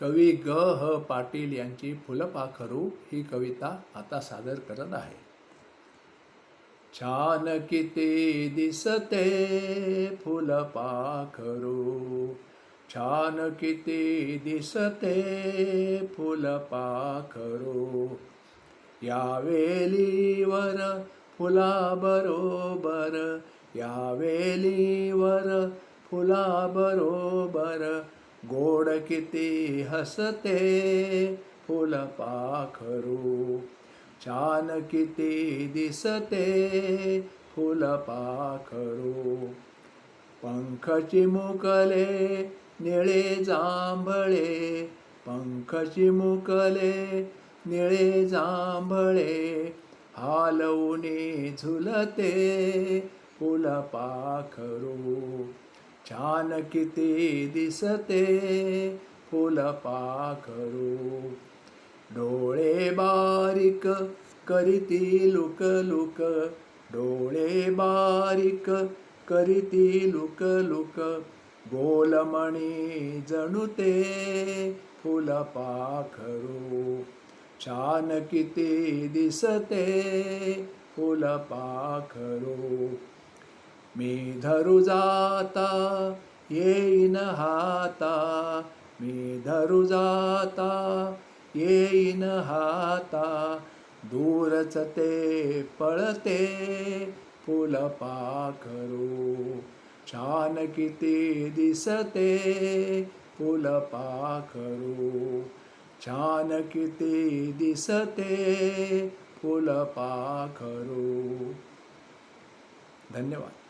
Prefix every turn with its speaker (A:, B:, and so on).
A: कवी ग. ह. पाटील यांची फुलपाखरू ही कविता आता सादर करत आहे. छान किती दिसते फुलपाखरू. छान किती दिसते फुलपाखरू. या वेलीवर फुलाबरोबर या वेलीवर फुलाबरोबर गोड किती हसते फुलपाखरू छान किती दिसते फुलपाखरू पंख चिमुकले निळे जांभळे पंख चिमुकले निळे जांभळे हालवणे झुलते फुलपाखरू छान किती दिसते फुलपाखरू डोळे बारीक करीती लुक लुक डोळे बारीक करीती लुक लुक. गोलमणी जणुते फुलपाखरू छान किती दिसते फुलपाखरू मी धरू जाता येईन हाता। मी धरू जाता येईन हाता। दूरच ते पळते फुलपाखरू छान किती दिसते फुलपाखरू छान किती दिसते फुलपाखरू धन्यवाद।